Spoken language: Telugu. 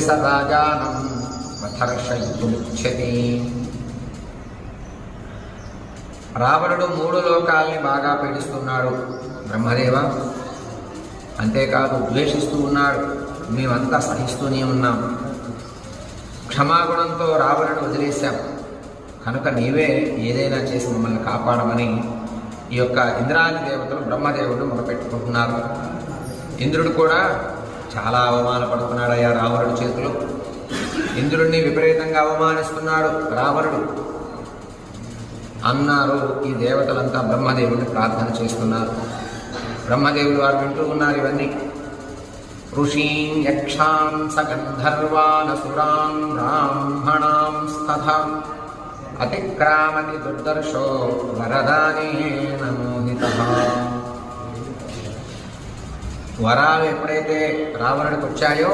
స రాజానం రావణుడు మూడు లోకాల్ని బాగా పీడిస్తున్నాడు బ్రహ్మదేవ. అంతేకాదు ద్వేషిస్తూ ఉన్నాడు మేమంతా సహిస్తూనే ఉన్నాం. క్షమాగుణంతో రావణుడు వదిలేశాం. కనుక నీవే ఏదైనా చేసి మమ్మల్ని కాపాడమని ఈ యొక్క ఇంద్రాది దేవతలు బ్రహ్మదేవుడు మొదపెట్టుకుంటున్నారు ఇంద్రుడు కూడా చాలా అవమానపడుతున్నాడయ్యా రావణుడి చేతిలో. ఇంద్రుడిని విపరీతంగా అవమానిస్తున్నాడు రావణుడు. అన్నారు ఈ దేవతలంతా బ్రహ్మదేవుడిని ప్రార్థన చేస్తున్నారు. బ్రహ్మదేవుడు వారు వింటూ ఉన్నారు ఇవన్నీ. ఋషీన్ యక్షాన్ సగంధర్వానసురాం బ్రాహ్మణాం స్తథా అతిక్రామతి దుర్దర్శో వరదానేన వరాలు ఎప్పుడైతే రావణుడికి వచ్చాయో